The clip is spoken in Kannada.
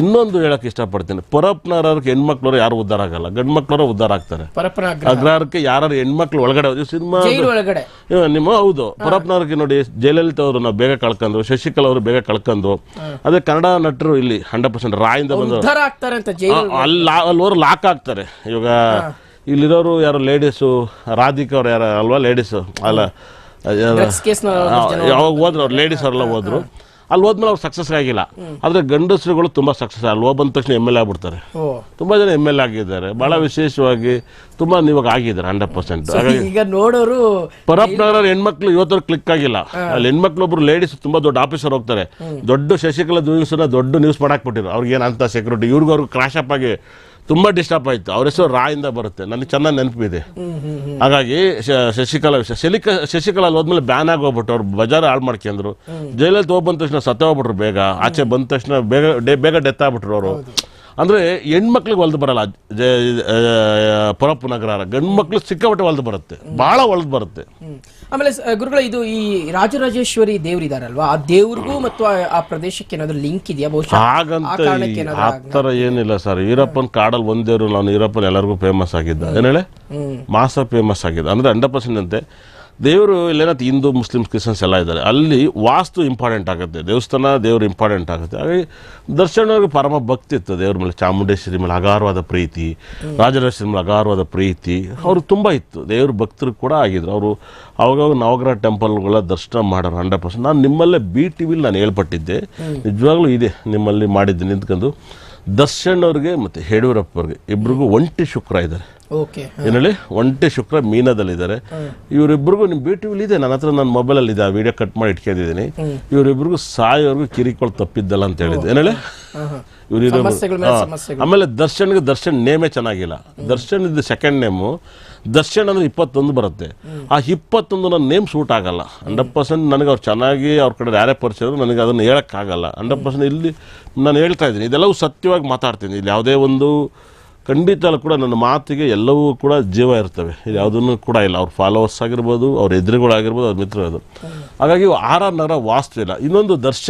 ಇನ್ನೊಂದು ಹೇಳಕ್ ಇಷ್ಟಪಡ್ತೀನಿ. ಪರಪ್ನರ ಹೆಣ್ಮಕ್ಳವ್ರು ಯಾರು ಉದ್ಧಾರ ಆಗಲ್ಲ. ಗಂಡ್ ಮಕ್ಳವ್ರು ಉದ್ಧಾರ ಆಗ್ತಾರೆ ಅಗ್ರಹಾರಕ್ಕೆ ಯಾರು ಹೆಣ್ಮಕ್ಳು ಒಳಗಡೆ ಸಿನಿಮಾ ನಿಮ್ಮ ಹೌದು. ಪರಪ್ನವ್ರಿಗೆ ನೋಡಿ ಜಯಲಲಿತಾ ಅವರು ನಾವು ಬೇಗ ಕಳ್ಕೊಂಡು ಶಶಿಕಲಾ ಅವರು ಬೇಗ ಕಳ್ಕೊಂಡು ಅದೇ ಕನ್ನಡ ನಟರು ಇಲ್ಲಿ ಹಂಡ್ರೆಡ್ ಪರ್ಸೆಂಟ್ ರಾಯಿಂದ ಬಂದು ಅಲ್ಲಿ ಅಲ್ಲವರು ಲಾಕ್ ಆಗ್ತಾರೆ. ಇವಾಗ ಇಲ್ಲಿರೋರು ಯಾರು ಲೇಡೀಸು ರಾಧಿಕಾ ಅವ್ರು ಯಾರು ಅಲ್ವಾ ಲೇಡೀಸು? ಅಲ್ಲ ಯಾವಾಗ ಹೋದ್ರು ಅವ್ರು ಲೇಡೀಸ್ ಅವರೆಲ್ಲ ಹೋದ್ರು. ಅಲ್ಲಿ ಹೋದ್ಮೇಲೆ ಅವ್ರು ಸಕ್ಸಸ್ ಆಗಿಲ್ಲ. ಆದರೆ ಗಂಡಸರುಗಳು ತುಂಬ ಸಕ್ಸಸ್ ಅಲ್ಲಿ ಹೋಗಿ ಬಂದ ತಕ್ಷಣ ಎಂ ಎಲ್ ಎ ಆಗ್ಬಿಡ್ತಾರೆ. ತುಂಬ ಜನ ಎಂ ಎಲ್ ಎ ಆಗಿದ್ದಾರೆ. ಭಾಳ ವಿಶೇಷವಾಗಿ ತುಂಬ ಇವಾಗ ಆಗಿದ್ದಾರೆ ಹಂಡ್ರೆಡ್ ಪರ್ಸೆಂಟ್ ಈಗ ನೋಡೋರು ಪರಪ್ನಗರ ಹೆಣ್ಮಕ್ಳು ಇವತ್ತರ ಕ್ಲಿಕ್ ಆಗಿಲ್ಲ. ಅಲ್ಲಿ ಹೆಣ್ಮಕ್ಳು ಒಬ್ರು ಲೇಡೀಸ್ ತುಂಬಾ ದೊಡ್ಡ ಆಫೀಸರ್ ಹೋಗ್ತಾರೆ. ದೊಡ್ಡ ಶಶಿಕಲಾ ನ್ಯೂಸ್ನ ದೊಡ್ಡ ನ್ಯೂಸ್ ಮಾಡಾಕ್ಬಿಟ್ಟಿರು ಅವ್ರಿಗೆ ಏನಂತ ಸೆಕ್ಯೂರಿಟಿ ಇವ್ರಿಗೂ ಅವ್ರಿಗೆ ಕ್ರಾಶ್ ಅಪ್ ಆಗಿ ತುಂಬಾ ಡಿಸ್ಟರ್ಬ್ ಆಯ್ತು. ಅವ್ರ ಹೆಸರು ರಾಯಿಂದ ಬರುತ್ತೆ. ನನಗೆ ಚೆನ್ನಾಗಿ ನೆನಪಿದೆ. ಹಾಗಾಗಿ ಶಶಿಕಲಾ ವಿಷಯ ಶಲಿಕ ಶಶಿಕಲಾ ಅಲ್ಲಿ ಹೋದ್ಮೇಲೆ ಬ್ಯಾನ್ ಆಗೋಗ್ಬಿಟ್ಟು ಅವ್ರು ಬಜಾರ್ ಹಾಳು ಮಾಡ್ಕೊಂಡ್ರು. ಜೈಲಲ್ಲಿ ಹೋಗಿ ಬಂದ ತಕ್ಷಣ ಸತ್ತ ಹೋಗ್ಬಿಟ್ರು ಬೇಗ. ಆಚೆ ಬಂದ ತಕ್ಷಣ ಬೇಗ ಡೆ- ಬೇಗ ಡೆತ್ ಆಗ್ಬಿಟ್ರು ಅವರು. ಅಂದ್ರೆ ಹೆಣ್ಮಕ್ಳಿಗೆ ಒಲ್ದು ಬರಲ್ಲ. ಪರಪ್ಪು ನಗರ ಗಂಡು ಮಕ್ಳು ಸಿಕ್ಕಾಪಟ್ಟೆ ಒಲ್ದು ಬರುತ್ತೆ. ಬಹಳ ಒಲ್ದು ಬರುತ್ತೆ. ಆಮೇಲೆ ಗುರುಗಳ ಇದು ಈ ರಾಜರಾಜೇಶ್ವರಿ ದೇವ್ರಿದಾರಲ್ವಾ ಆ ದೇವ್ರಿಗೂ ಮತ್ತು ಆ- ಪ್ರದೇಶಕ್ಕೆ ಏನಾದ್ರು ಲಿಂಕ್ ಇದೆಯಾ? ಬಹುಶಃ ಹಾಗಂತ ಆ ಥರ ಏನಿಲ್ಲ ಸರ್ ಈರಪ್ಪನ ಕಾಡಲ್ಲಿ ಒಂದೇರು ನಾನು ಈರಪ್ಪನ ಎಲ್ಲರಿಗೂ ಫೇಮಸ್ ಆಗಿದ್ದ. ಏನೇಳೆ ಹೇಳಿ? ಹ್ಮ್. ಮಾಸ ಫೇಮಸ್ ಆಗಿದ್ದ. ಅಂದರೆ ಹಂಡ್ರೆಡ್ ಪರ್ಸೆಂಟ್ ಅಂತೆ. ದೇವರು ಇಲ್ಲೇನಂತ ಹಿಂದೂ, ಮುಸ್ಲಿಮ್ಸ್, ಕ್ರಿಶ್ಚಿಯನ್ಸ್ ಎಲ್ಲ ಇದ್ದಾರೆ. ಅಲ್ಲಿ ವಾಸ್ತು ಇಂಪಾರ್ಟೆಂಟ್ ಆಗುತ್ತೆ. ದೇವಸ್ಥಾನ ದೇವರು ಇಂಪಾರ್ಟೆಂಟ್ ಆಗುತ್ತೆ. ಹಾಗಾಗಿ ದರ್ಶನವ್ರಿಗೆ ಪರಮ ಭಕ್ತಿ ಇತ್ತು. ದೇವ್ರ ಮೇಲೆ ಚಾಮುಂಡೇಶ್ವರಿ ಮೇಲೆ ಅಗಾರವಾದ ಪ್ರೀತಿ, ರಾಜರಾಜೇಶ್ವರಿ ಮೇಲೆ ಅಗಾರವಾದ ಪ್ರೀತಿ, ಅವರು ತುಂಬ ಇತ್ತು. ದೇವ್ರ ಭಕ್ತರು ಕೂಡ ಆಗಿದ್ರು. ಅವರು ಅವಾಗ ನವಗ್ರಹ ಟೆಂಪಲ್ಗಳ ದರ್ಶನ ಮಾಡೋರು ಹಂಡ್ರೆಡ್ ಪರ್ಸೆಂಟ್ ನಾನು ನಿಮ್ಮಲ್ಲೇ ಬಿ ಟಿ ವಿಲಿ ನಾನು ಹೇಳ್ಪಟ್ಟಿದ್ದೆ. ನಿಜವಾಗ್ಲೂ ಇದೆ. ನಿಮ್ಮಲ್ಲಿ ಮಾಡಿದ್ದೆ ನಿಂತ್ಕೊಂಡು ದರ್ಶನ್ ಅವ್ರಿಗೆ ಮತ್ತು ಯಡಿಯೂರಪ್ಪ ಅವ್ರಿಗೆ ಇಬ್ರಿಗೂ ಒಂಟಿ ಶುಕ್ರ ಇದ್ದಾರೆ. ಓಕೆ ಏನೇಳಿ ಒಂಟೆ ಶುಕ್ರ ಮೀನದಲ್ಲಿದ್ದಾರೆ. ಇವರಿಬ್ಬರಿಗೂ ನಿಮ್ಮ ಬಿ ಟಿ ಇದೆ ನನ್ನ ಹತ್ರ ನನ್ನ ಮೊಬೈಲಲ್ಲಿ ಇದೆ ಆ ವಿಡಿಯೋ ಕಟ್ ಮಾಡಿ ಇಟ್ಕೊಂಡಿದ್ದೀನಿ. ಇವರಿಬ್ಬರಿಗೂ ಸಾಯೋರ್ಗು ಕಿರಿಕೊಳ್ ತಪ್ಪಿದ್ದಲ್ಲ ಅಂತ ಹೇಳಿದ್ದೆ. ಏನೇಳಿ ಇವರು ಆಮೇಲೆ ದರ್ಶನ್ಗೆ ದರ್ಶನ್ ನೇಮೇ ಚೆನ್ನಾಗಿಲ್ಲ. ದರ್ಶನ್ ಇದು ಸೆಕೆಂಡ್ ನೇಮು ದರ್ಶನ್ ಅಂದ್ರೆ ಇಪ್ಪತ್ತೊಂದು ಬರುತ್ತೆ. ಆ ಇಪ್ಪತ್ತೊಂದು ನನ್ನ ನೇಮ್ ಸೂಟ್ ಆಗಲ್ಲ. ಹಂಡ್ರೆಡ್ ಪರ್ಸೆಂಟ್ ನನಗೆ ಅವ್ರು ಚೆನ್ನಾಗಿ ಅವ್ರ ಕಡೆ ಯಾರೇ ಪರಿಚಯ ನನಗೆ ಅದನ್ನು ಹೇಳೋಕ್ಕಾಗಲ್ಲ. ಹಂಡ್ರೆಡ್ ಪರ್ಸೆಂಟ್ ಇಲ್ಲಿ ನಾನು ಹೇಳ್ತಾ ಇದ್ದೀನಿ. ಇದೆಲ್ಲವೂ ಸತ್ಯವಾಗಿ ಮಾತಾಡ್ತೀನಿ. ಇಲ್ಲಿ ಯಾವುದೇ ಒಂದು ಖಂಡಿತ ಕೂಡ ನನ್ನ ಮಾತಿಗೆ ಎಲ್ಲವೂ ಕೂಡ ಜೀವ ಇರ್ತವೆ. ಇದು ಯಾವುದನ್ನು ಕೂಡ ಇಲ್ಲ. ಅವ್ರ ಫಾಲೋವರ್ಸ್ ಆಗಿರ್ಬೋದು, ಅವ್ರ ಎದುರುಗಳಾಗಿರ್ಬೋದು, ಅವ್ರ ಮಿತ್ರರು ಹಾಗಾಗಿ ಆರ್ ನಗರ ವಾಸ್ತು ಇಲ್ಲ. ಇನ್ನೊಂದು ದರ್ಶನ್